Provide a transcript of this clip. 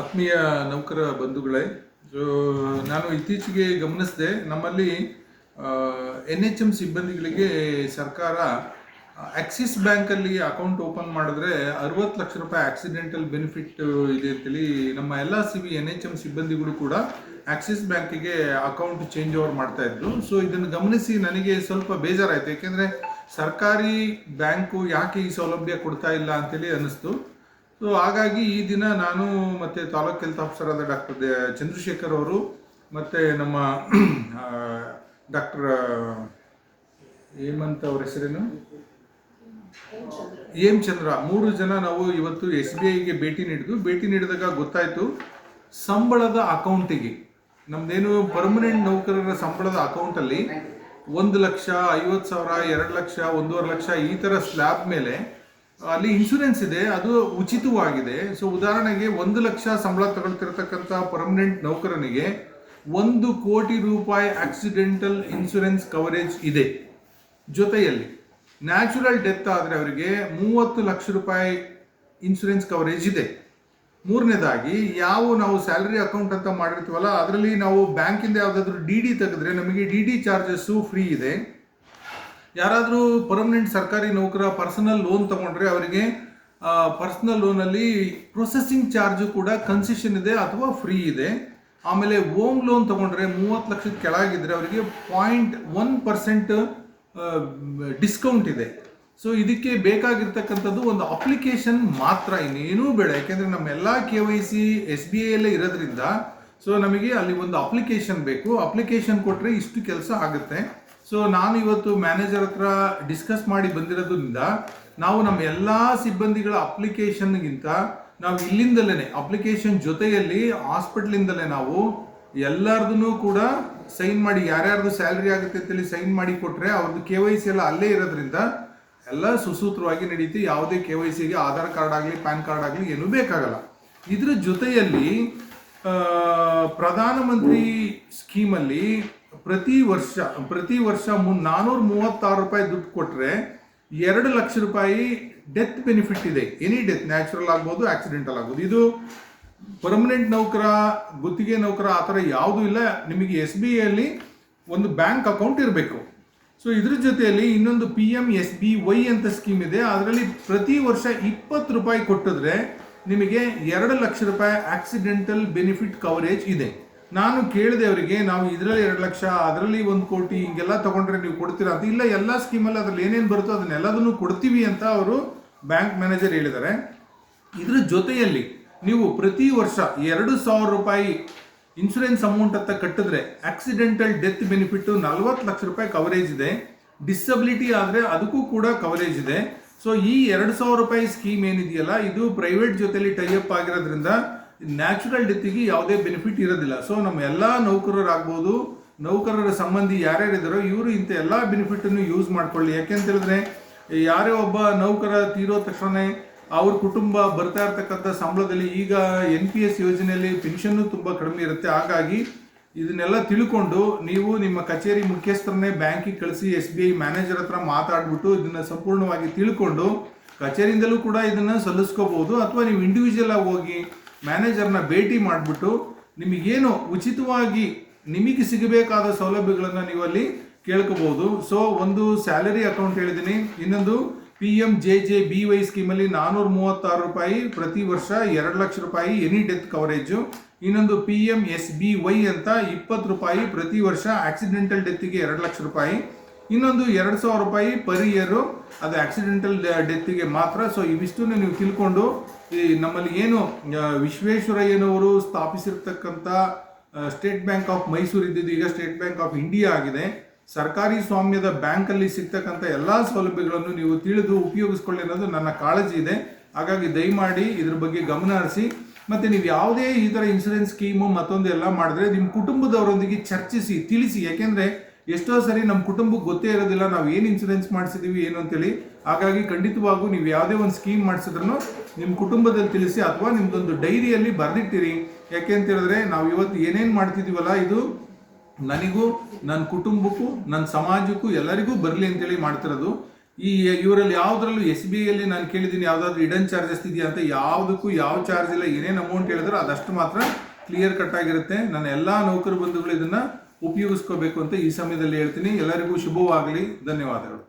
ಆತ್ಮೀಯ ನೌಕರ ಬಂಧುಗಳೇ ನಾನು ಇತ್ತೀಚೆಗೆ ಗಮನಿಸಿದೆ, ನಮ್ಮಲ್ಲಿ ಎನ್ ಎಚ್ ಎಂ ಸಿಬ್ಬಂದಿಗಳಿಗೆ ಸರ್ಕಾರ ಆಕ್ಸಿಸ್ ಬ್ಯಾಂಕಲ್ಲಿ ಅಕೌಂಟ್ ಓಪನ್ ಮಾಡಿದ್ರೆ ಅರವತ್ತು ಲಕ್ಷ ರೂಪಾಯಿ ಆಕ್ಸಿಡೆಂಟಲ್ ಬೆನಿಫಿಟ್ ಇದೆ ಅಂತೇಳಿ ನಮ್ಮ ಎಲ್ಲ C V N H M ಸಿಬ್ಬಂದಿಗಳು ಕೂಡ ಆಕ್ಸಿಸ್ ಬ್ಯಾಂಕಿಗೆ ಅಕೌಂಟ್ ಚೇಂಜ್ ಓವರ್ ಮಾಡ್ತಾ ಇದ್ರು. ಸೊ ಇದನ್ನು ಗಮನಿಸಿ ನನಗೆ ಸ್ವಲ್ಪ ಬೇಜಾರಾಯಿತು. ಏಕೆಂದರೆ ಸರ್ಕಾರಿ ಬ್ಯಾಂಕು ಯಾಕೆ ಈ ಸೌಲಭ್ಯ ಕೊಡ್ತಾ ಇಲ್ಲ ಅಂತೇಳಿ ಅನ್ನಿಸ್ತು. ಸೊ ಹಾಗಾಗಿ ಈ ದಿನ ನಾನು ಮತ್ತು ತಾಲೂಕ್ ಹೆಲ್ತ್ ಆಫೀಸರ್ ಆದ ಡಾಕ್ಟರ್ ಚಂದ್ರಶೇಖರ್ ಅವರು ಮತ್ತು ನಮ್ಮ ಡಾಕ್ಟರ್ ಹೇಮಂತ್ ಅವ್ರ ಹೆಸರೇನು? ಚಂದ್ರ ಮೂರು ಜನ ನಾವು ಇವತ್ತು ಎಸ್ ಬಿ ಐಗೆ ಭೇಟಿ ನೀಡಿದ್ವು. ಭೇಟಿ ನೀಡಿದಾಗ ಗೊತ್ತಾಯಿತು, ಸಂಬಳದ ಅಕೌಂಟಿಗೆ, ನಮ್ದೇನು ಪರ್ಮನೆಂಟ್ ನೌಕರರ ಸಂಬಳದ ಅಕೌಂಟಲ್ಲಿ ಒಂದು ಲಕ್ಷ ಐವತ್ತು ಸಾವಿರ, ಎರಡು ಲಕ್ಷ, ಒಂದೂವರೆ ಲಕ್ಷ ಈ ಥರ ಸ್ಲ್ಯಾಬ್ ಮೇಲೆ ಅಲ್ಲಿ ಇನ್ಶೂರೆನ್ಸ್ ಇದೆ, ಅದು ಉಚಿತವಾಗಿದೆ. ಸೊ ಉದಾಹರಣೆಗೆ ಒಂದು ಲಕ್ಷ ಸಂಬಳ ತಗೊಳ್ತಿರತಕ್ಕಂಥ ಪರ್ಮನೆಂಟ್ ನೌಕರನಿಗೆ ಒಂದು ಕೋಟಿ ರೂಪಾಯಿ ಆಕ್ಸಿಡೆಂಟಲ್ ಇನ್ಶೂರೆನ್ಸ್ ಕವರೇಜ್ ಇದೆ. ಜೊತೆಯಲ್ಲಿ ನ್ಯಾಚುರಲ್ ಡೆತ್ ಆದರೆ ಅವರಿಗೆ ಮೂವತ್ತು ಲಕ್ಷ ರೂಪಾಯಿ ಇನ್ಶೂರೆನ್ಸ್ ಕವರೇಜ್ ಇದೆ. ಮೂರನೇದಾಗಿ, ಯಾವ ನಾವು ಸ್ಯಾಲರಿ ಅಕೌಂಟ್ ಅಂತ ಮಾಡಿರ್ತೀವಲ್ಲ, ಅದರಲ್ಲಿ ನಾವು ಬ್ಯಾಂಕಿಂದ ಯಾವುದಾದ್ರೂ ಡಿ ಡಿ ತೆಗೆದ್ರೆ ನಮಗೆ ಡಿ ಡಿ ಚಾರ್ಜಸ್ಸು ಫ್ರೀ ಇದೆ. ಯಾರಾದರೂ ಪರ್ಮನೆಂಟ್ ಸರ್ಕಾರಿ ನೌಕರ ಪರ್ಸನಲ್ ಲೋನ್ ತಗೊಂಡ್ರೆ ಅವರಿಗೆ ಪರ್ಸನಲ್ ಲೋನಲ್ಲಿ ಪ್ರೊಸೆಸಿಂಗ್ ಚಾರ್ಜು ಕೂಡ ಕನ್ಸೆಷನ್ ಇದೆ ಅಥವಾ ಫ್ರೀ ಇದೆ. ಆಮೇಲೆ ಓಮ್ ಲೋನ್ ತಗೊಂಡ್ರೆ ಮೂವತ್ತು ಲಕ್ಷದ ಕೆಳಗಿದ್ರೆ ಅವರಿಗೆ ಪಾಯಿಂಟ್ ಒನ್ ಪರ್ಸೆಂಟ್ ಡಿಸ್ಕೌಂಟ್ ಇದೆ. ಸೊ ಇದಕ್ಕೆ ಬೇಕಾಗಿರ್ತಕ್ಕಂಥದ್ದು ಒಂದು ಅಪ್ಲಿಕೇಶನ್ ಮಾತ್ರ, ಇನ್ನೇನೂ ಬೇಡ. ಯಾಕೆಂದರೆ ನಮ್ಮೆಲ್ಲ K Y C S B ಐಯಲ್ಲೇ ಇರೋದ್ರಿಂದ ಸೊ ನಮಗೆ ಅಲ್ಲಿ ಒಂದು ಅಪ್ಲಿಕೇಶನ್ ಬೇಕು. ಅಪ್ಲಿಕೇಶನ್ ಕೊಟ್ಟರೆ ಇಷ್ಟು ಕೆಲಸ ಆಗುತ್ತೆ. ಸೊ ನಾನು ಇವತ್ತು ಮ್ಯಾನೇಜರ್ ಹತ್ರ ಡಿಸ್ಕಸ್ ಮಾಡಿ ಬಂದಿರೋದ್ರಿಂದ ನಾವು ನಮ್ಮ ಎಲ್ಲ ಸಿಬ್ಬಂದಿಗಳ ಅಪ್ಲಿಕೇಶನ್ಗಿಂತ ನಾವು ಇಲ್ಲಿಂದಲೇ ಅಪ್ಲಿಕೇಶನ್ ಜೊತೆಯಲ್ಲಿ ಹಾಸ್ಪಿಟ್ಲಿಂದಲೇ ನಾವು ಎಲ್ಲರದೂ ಕೂಡ ಸೈನ್ ಮಾಡಿ, ಯಾರ್ಯಾರ್ದು ಸ್ಯಾಲ್ರಿ ಆಗುತ್ತೆ ಅಂತೇಳಿ ಸೈನ್ ಮಾಡಿ ಕೊಟ್ಟರೆ ಅವ್ರದ್ದು ಕೆ ವೈ ಸಿ ಎಲ್ಲ ಅಲ್ಲೇ ಇರೋದ್ರಿಂದ ಎಲ್ಲ ಸುಸೂತ್ರವಾಗಿ ನಡೀತಿ. ಯಾವುದೇ ಕೆ ವೈ ಸಿಗೆ ಆಧಾರ್ ಕಾರ್ಡ್ ಆಗಲಿ, ಪ್ಯಾನ್ ಕಾರ್ಡ್ ಆಗಲಿ ಏನೂ ಬೇಕಾಗಲ್ಲ. ಇದರ ಜೊತೆಯಲ್ಲಿ ಪ್ರಧಾನಮಂತ್ರಿ ಸ್ಕೀಮಲ್ಲಿ ಪ್ರತಿ ವರ್ಷ ಪ್ರತಿ ವರ್ಷ ಮುನ್ ನಾನ್ನೂರ ಮೂವತ್ತಾರು ರೂಪಾಯಿ ದುಡ್ಡು ಕೊಟ್ಟರೆ ಎರಡು ಲಕ್ಷ ರೂಪಾಯಿ ಡೆತ್ ಬೆನಿಫಿಟ್ ಇದೆ. ಎನಿ ಡೆತ್, ನ್ಯಾಚುರಲ್ ಆಗ್ಬೋದು, ಆಕ್ಸಿಡೆಂಟಲ್ ಆಗ್ಬೋದು. ಇದು ಪರ್ಮನೆಂಟ್ ನೌಕರ, ಗುತ್ತಿಗೆ ನೌಕರ ಆ ಥರ ಯಾವುದೂ ಇಲ್ಲ. ನಿಮಗೆ ಎಸ್ ಬಿ ಐಯಲ್ಲಿ ಒಂದು ಬ್ಯಾಂಕ್ ಅಕೌಂಟ್ ಇರಬೇಕು. ಸೊ, ಇದ್ರ ಜೊತೆಯಲ್ಲಿ ಇನ್ನೊಂದು P M S B Y ಅಂತ ಸ್ಕೀಮ್ ಇದೆ. ಅದರಲ್ಲಿ ಪ್ರತಿ ವರ್ಷ ಇಪ್ಪತ್ತು ರೂಪಾಯಿ ಕೊಟ್ಟಿದ್ರೆ ನಿಮಗೆ ಎರಡು ಲಕ್ಷ ರೂಪಾಯಿ ಆಕ್ಸಿಡೆಂಟಲ್ ಬೆನಿಫಿಟ್ ಕವರೇಜ್ ಇದೆ. ನಾನು ಕೇಳಿದೆ ಅವರಿಗೆ, ನಾವು ಇದರಲ್ಲಿ ಎರಡು ಲಕ್ಷ, ಅದರಲ್ಲಿ ಒಂದು ಕೋಟಿ, ಹಿಂಗೆಲ್ಲ ತಗೊಂಡ್ರೆ ನೀವು ಕೊಡ್ತೀರಾ ಅಂತ. ಇಲ್ಲ, ಎಲ್ಲ ಸ್ಕೀಮಲ್ಲಿ ಅದ್ರಲ್ಲಿ ಏನೇನು ಬರುತ್ತೋ ಅದನ್ನೆಲ್ಲದನ್ನು ಕೊಡ್ತೀವಿ ಅಂತ ಅವರು ಬ್ಯಾಂಕ್ ಮ್ಯಾನೇಜರ್ ಹೇಳಿದ್ದಾರೆ. ಇದ್ರ ಜೊತೆಯಲ್ಲಿ ನೀವು ಪ್ರತಿ ವರ್ಷ ಎರಡು ಸಾವಿರ ರೂಪಾಯಿ ಇನ್ಶೂರೆನ್ಸ್ ಅಮೌಂಟ್ ಅಂತ ಕಟ್ಟಿದ್ರೆ ಆಕ್ಸಿಡೆಂಟಲ್ ಡೆತ್ ಬೆನಿಫಿಟ್ಟು ನಲ್ವತ್ತು ಲಕ್ಷ ರೂಪಾಯಿ ಕವರೇಜ್ ಇದೆ. ಡಿಸಬಿಲಿಟಿ ಆದರೆ ಅದಕ್ಕೂ ಕೂಡ ಕವರೇಜ್ ಇದೆ. ಸೊ ಈ ಎರಡು ಸಾವಿರ ರೂಪಾಯಿ ಸ್ಕೀಮ್ ಏನಿದೆಯಲ್ಲ, ಇದು ಪ್ರೈವೇಟ್ ಜೊತೆಲಿ ಟೈಅಪ್ ಆಗಿರೋದ್ರಿಂದ ನ್ಯಾಚುರಲ್ ಡೆತ್ತಿಗೆ ಯಾವುದೇ ಬೆನಿಫಿಟ್ ಇರೋದಿಲ್ಲ. ಸೊ ನಮ್ಮ ಎಲ್ಲ ನೌಕರರಾಗ್ಬೋದು, ನೌಕರರ ಸಂಬಂಧಿ ಯಾರ್ಯಾರಿದ್ದಾರೋ ಇವರು ಇಂಥ ಎಲ್ಲ ಬೆನಿಫಿಟನ್ನು ಯೂಸ್ ಮಾಡ್ಕೊಳ್ಳಿ. ಯಾಕೆಂತೇಳಿದ್ರೆ ಯಾರೇ ಒಬ್ಬ ನೌಕರ ತೀರೋ ತಕ್ಷಣ ಅವ್ರ ಕುಟುಂಬ ಬರ್ತಾ ಇರ್ತಕ್ಕಂಥ ಸಂಬಳದಲ್ಲಿ ಈಗ ಎನ್ ಪಿ ಎಸ್ ಯೋಜನೆಯಲ್ಲಿ ಪೆನ್ಷನ್ನು ತುಂಬ ಕಡಿಮೆ ಇರುತ್ತೆ. ಹಾಗಾಗಿ ಇದನ್ನೆಲ್ಲ ತಿಳ್ಕೊಂಡು ನೀವು ನಿಮ್ಮ ಕಚೇರಿ ಮುಖ್ಯಸ್ಥರನ್ನೇ ಬ್ಯಾಂಕಿಗೆ ಕಳಿಸಿ, ಎಸ್ ಬಿ ಐ ಮ್ಯಾನೇಜರ್ ಹತ್ರ ಮಾತಾಡ್ಬಿಟ್ಟು ಇದನ್ನ ಸಂಪೂರ್ಣವಾಗಿ ತಿಳ್ಕೊಂಡು ಕಚೇರಿಯಿಂದಲೂ ಕೂಡ ಇದನ್ನ ಸಲ್ಲಿಸ್ಕೋಬಹುದು. ಅಥವಾ ನೀವು ಇಂಡಿವಿಜುವಲ್ ಆಗಿ ಹೋಗಿ ಮ್ಯಾನೇಜರ್ನ ಭೇಟಿ ಮಾಡಿಬಿಟ್ಟು ನಿಮಗೇನು ಉಚಿತವಾಗಿ ನಿಮಗೆ ಸಿಗಬೇಕಾದ ಸೌಲಭ್ಯಗಳನ್ನು ನೀವು ಅಲ್ಲಿ ಕೇಳ್ಕೋಬಹುದು. ಸೊ ಒಂದು ಸ್ಯಾಲರಿ ಅಕೌಂಟ್ ಹೇಳಿದ್ದೀನಿ. ಇನ್ನೊಂದು P M J J B Y ಸ್ಕೀಮಲ್ಲಿ ನಾನ್ನೂರ ಮೂವತ್ತಾರು ರೂಪಾಯಿ ಪ್ರತಿ ವರ್ಷ ಎರಡು ಲಕ್ಷ ರೂಪಾಯಿ ಎನಿ ಡೆತ್ ಕವರೇಜು. ಇನ್ನೊಂದು P M S B Y ಅಂತ ಇಪ್ಪತ್ತು ರೂಪಾಯಿ ಪ್ರತಿ ವರ್ಷ ಆಕ್ಸಿಡೆಂಟಲ್ ಡೆತ್ತಿಗೆ ಎರಡು ಲಕ್ಷ ರೂಪಾಯಿ. ಇನ್ನೊಂದು ಎರಡು ಸಾವಿರ ರೂಪಾಯಿ ಪರ್ ಇಯರು ಅದು ಆಕ್ಸಿಡೆಂಟಲ್ ಡೆತ್ತಿಗೆ ಮಾತ್ರ. ಸೊ ಇವಿಷ್ಟನ್ನು ನೀವು ತಿಳ್ಕೊಂಡು, ಈ ನಮ್ಮಲ್ಲಿ ಏನು ವಿಶ್ವೇಶ್ವರಯ್ಯನವರು ಸ್ಥಾಪಿಸಿರ್ತಕ್ಕಂಥ ಸ್ಟೇಟ್ ಬ್ಯಾಂಕ್ ಆಫ್ ಮೈಸೂರು ಇದ್ದಿದ್ದು ಈಗ ಸ್ಟೇಟ್ ಬ್ಯಾಂಕ್ ಆಫ್ ಇಂಡಿಯಾ ಆಗಿದೆ. ಸರ್ಕಾರಿ ಸ್ವಾಮ್ಯದ ಬ್ಯಾಂಕಲ್ಲಿ ಸಿಗ್ತಕ್ಕಂಥ ಎಲ್ಲ ಸೌಲಭ್ಯಗಳನ್ನು ನೀವು ತಿಳಿದು ಉಪಯೋಗಿಸ್ಕೊಳ್ಳಿ ಅನ್ನೋದು ನನ್ನ ಕಾಳಜಿ ಇದೆ. ಹಾಗಾಗಿ ದಯಮಾಡಿ ಇದ್ರ ಬಗ್ಗೆ ಗಮನ ಹರಿಸಿ. ಮತ್ತೆ ನೀವು ಯಾವುದೇ ಈ ಥರ ಇನ್ಸೂರೆನ್ಸ್ ಸ್ಕೀಮು ಮತ್ತೊಂದು ಎಲ್ಲ ಮಾಡಿದ್ರೆ ನಿಮ್ಮ ಕುಟುಂಬದವರೊಂದಿಗೆ ಚರ್ಚಿಸಿ, ತಿಳಿಸಿ. ಯಾಕೆಂದರೆ ಎಷ್ಟೋ ಸರಿ ನಮ್ಮ ಕುಟುಂಬಕ್ಕೆ ಗೊತ್ತೇ ಇರೋದಿಲ್ಲ ನಾವು ಏನು ಇನ್ಸೂರೆನ್ಸ್ ಮಾಡಿಸಿದ್ದೀವಿ ಏನು ಅಂತೇಳಿ. ಹಾಗಾಗಿ ಖಂಡಿತವಾಗೂ ನೀವು ಯಾವುದೇ ಒಂದು ಸ್ಕೀಮ್ ಮಾಡಿಸಿದ್ರು ನಿಮ್ಮ ಕುಟುಂಬದಲ್ಲಿ ತಿಳಿಸಿ ಅಥವಾ ನಿಮ್ಮದೊಂದು ಡೈರಿಯಲ್ಲಿ ಬರೆದಿಟ್ಟಿರಿ. ಯಾಕೆ ಅಂತ ಹೇಳಿದ್ರೆ ನಾವು ಇವತ್ತು ಏನೇನು ಮಾಡ್ತಿದ್ದೀವಲ್ಲ ಇದು ನನಗೂ ನನ್ನ ಕುಟುಂಬಕ್ಕೂ ನನ್ನ ಸಮಾಜಕ್ಕೂ ಎಲ್ಲರಿಗೂ ಬರಲಿ ಅಂತೇಳಿ ಮಾಡ್ತಿರೋದು. ಈ ಇವರಲ್ಲಿ ಯಾವುದ್ರಲ್ಲೂ ಎಸ್ ಬಿ ಐಯಲ್ಲಿ ನಾನು ಕೇಳಿದ್ದೀನಿ ಯಾವುದಾದ್ರೂ ಇಡನ್ ಚಾರ್ಜಸ್ ಇದೆಯಾ ಅಂತ, ಯಾವುದಕ್ಕೂ ಯಾವ ಚಾರ್ಜ್ ಇಲ್ಲ, ಏನೇನು ಅಮೌಂಟ್ ಹೇಳಿದ್ರು ಅದಷ್ಟು ಮಾತ್ರ ಕ್ಲಿಯರ್ ಕಟ್ ಆಗಿರುತ್ತೆ. ನನ್ನ ಎಲ್ಲ ನೌಕರ ಬಂಧುಗಳು ಇದನ್ನ ಉಪಯೋಗಿಸ್ಕೋಬೇಕು ಅಂತ ಈ ಸಮಯದಲ್ಲಿ ಹೇಳ್ತೀನಿ. ಎಲ್ಲರಿಗೂ ಶುಭವಾಗಲಿ. ಧನ್ಯವಾದಗಳು.